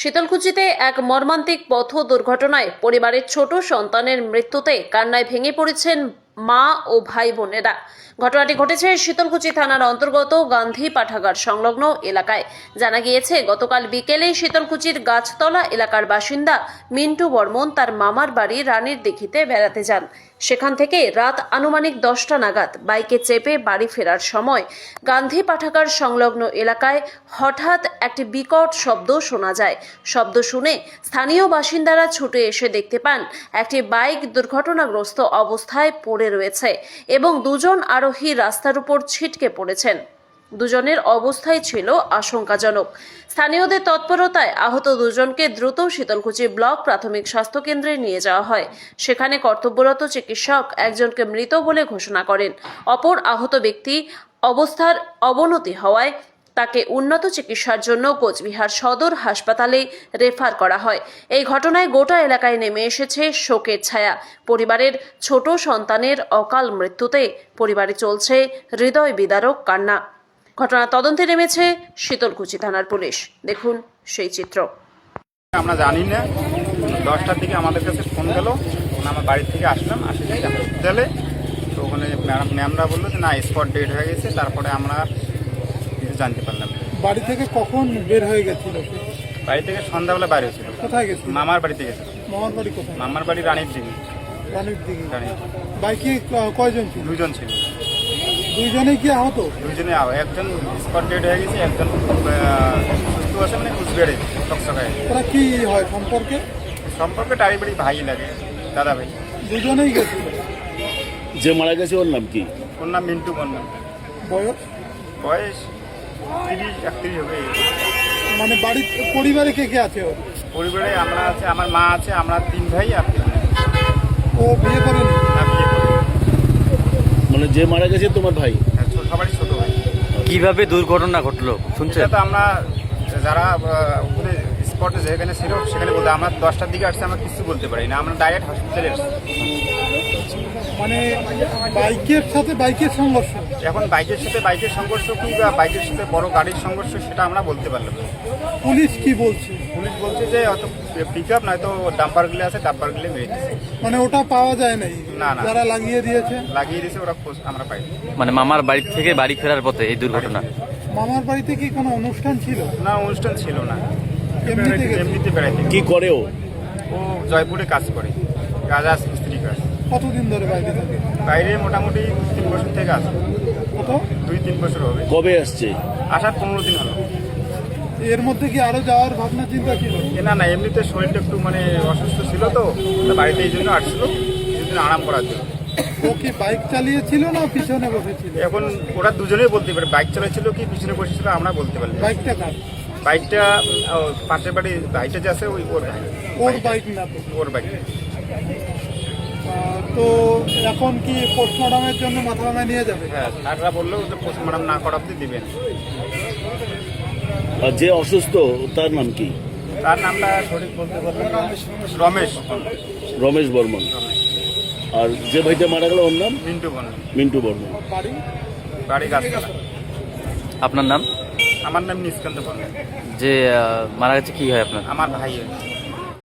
শীতলকুচিতে এক মর্মান্তিক পথ দুর্ঘটনায় পরিবারের ছোট সন্তানের মৃত্যুতে কান্নায় ভেঙে পড়েছেন মা ও ভাই বোনেরা ঘটনাটি ঘটেছে শীতলকুচি থানার অন্তর্গত গান্ধী পাঠাগার সংলগ্ন এলাকায়। জানা গিয়েছে, গতকাল বিকেলে শীতলকুচির গাছতলা এলাকার বাসিন্দা মিন্টু বর্মন তার মামার বাড়ি রানীর দিঘিতে বেড়াতে যান। সেখান থেকে রাত আনুমানিক দশটা নাগাদ বাইকে চেপে বাড়ি ফেরার সময় গান্ধী পাঠাগার সংলগ্ন এলাকায় হঠাৎ একটি বিকট শব্দ শোনা যায়। শব্দ শুনে স্থানীয় বাসিন্দারা ছুটে এসে দেখতে পান, একটি বাইক দুর্ঘটনাগ্রস্ত অবস্থায় পড়ে রয়েছে এবং দুজন আরোহী রাস্তার উপর ছিটকে পড়েছেন। দুজনের অবস্থাই ছিল আশঙ্কাজনক। স্থানীয়দের তৎপরতায় আহত দুজনকে দ্রুত শীতলকুচি ব্লক প্রাথমিক স্বাস্থ্যকেন্দ্রে নিয়ে যাওয়া হয়। সেখানে কর্তব্যরত চিকিৎসক একজনকে মৃত বলে ঘোষণা করেন। অপর আহত ব্যক্তি অবস্থার অবনতি হওয়ায় তাকে উন্নত চিকিৎসার জন্য কোচবিহার সদর হাসপাতালে রেফার করা হয়। এই ঘটনায় গোটা এলাকায় নেমে এসেছে শোকের ছায়া। পরিবারের ছোট সন্তানের অকাল মৃত্যুতে পরিবারে চলছে হৃদয় বিদারক কান্না। ঘটনা তদন্তে নেমেছে শীতলকুচি থানার পুলিশ। দেখুন সেই চিত্র। আমরা জানি না। দশটার দিকে আমাদের কাছে ফোন গেল। আমার বাড়ি থেকে আসলাম আসে হসপিটালে তো ওখানে ম্যাডাম ম্যামরা বলল যে না স্পট ডেট হয়ে গেছে। তারপরে আমরা কিছু জানতে পারলাম বাড়ি থেকে কখন বের হয়ে গেছিল বাড়ি থেকে সন্ধ্যাবেলা বাইরে ছিল কোথায় গেছিল? মামার বাড়িতে গেছিল। মামার বাড়ি কোথায়? মামার বাড়ি রানীর দিকে। রানীর দিকে। রানীর বাইকে ক- কয়জন ছিল? দুজন ছিল। দুইজনেই কি আহত? দুজনে আও- একজন স্পট ডেট হয়ে গেছে একজন সুস্থ আছে মানে কুচবিহারে টকসকায় ওরা কি হয় সম্পর্কে? সম্পর্কে টাড়ি বাড়ি ভাই লাগে দাদা ভাই। দুজনেই গেছিল যে মারা গেছে ওর নাম কি? ওর নাম মিন্টু বর্মন। বয়স? বয়স তিরিশ একত্রিশ হবে। মানে বাড়ির পরিবারে কে কে আছে ওর? পরিবারে আমরা আছে আমার মা আছে আমরা তিন ভাই আর বোন। ও বিয়ে করেনি? না বিয়ে করি মানে যে মারা গেছে তোমার ভাই? হ্যাঁ, সবারই ছোট ভাই। কীভাবে দুর্ঘটনা ঘটলো? শুনছেন? তো আমরা যারা উপরে স্পটে যেখানে ছিল সেখানে বলতে আমরা দশটার দিকে আসছে আমরা কিছু বলতে পারি না। আমরা ডাইরেক্ট হসপিটালে এসেছি। মানে বাইকের সাথে বাইকের সংঘর্ষ। এখন বাইকের সাথে বাইকের সংঘর্ষ কি বা বাইকের সাথে বড় গাড়ির সংঘর্ষ সেটা আমরা বলতে পারলাম না। পুলিশ কি বলছে? পুলিশ বলছে যে হয়তো পিক আপ নয়তো ডাম্পারগুলো আছে ডাম্পারগুলো মেরে দিচ্ছে মানে ওটা পাওয়া যায় নাই? না, না। যারা লাগিয়ে দিয়েছে? লাগিয়ে দিয়েছে ওরা খোঁজ আমরা পাই মানে মামার বাড়ি থেকে বাড়ি ফেরার পথে এই দুর্ঘটনা? মামার বাড়িতে কি কোনো অনুষ্ঠান ছিল? না অনুষ্ঠান ছিল না। এমনিতে গেছে? এমনিতে বেড়াইতে কি করে ও? ও জয়পুরে কাজ করে। রাজা কাজ কতদিন ধরে বাইরে থাকে? বাইরে মোটামুটি তিন বছর থেকে আছে। কত? দুই তিন বছর হবে। কবে আসছে? আসার পনেরো দিন হলো। এর মধ্যে কি আরও যাওয়ার ভাবনা চিন্তা ছিল? না না এমনিতে শরীরটা একটু মানে অসুস্থ ছিল তো বাড়িতে এই জন্য আসছিল কিছুদিন আরাম করার জন্য। ও কি বাইক চালিয়েছিল না পিছনে বসেছিল? এখন ওরা দুজনেই বলতে পারে বাইক চালাচ্ছিল কি পিছনে বসেছিল আমরা বলতে পারি বাইকটা কার? বাইকটা পাশের বাড়ি বাইকটা যে আছে ওই ওর ওর বাইক না ওর বাইক। এখন কি পোস্টমর্টমের জন্য মাথাভাঙা নিয়ে যাবে? হ্যাঁ স্যাররা বলল যে পোস্টমর্টম না করা অব্দি দিবেন। আর যে অসুস্থ তার নাম কি? তার নামটা সঠিক বলতে পারবেন রমেশ রমেশ বর্মন। আর যে ভাইটা মারা গেল ওর নাম? মিন্টু বন মিন্টু বর্মন। বাড়ি? বাড়ি গাছতলা। আপনার নাম? আমার নাম নিষ্কান্ত বর্মন। যে মারা গেছে কি হয় আপনার? আমার ভাই হয়।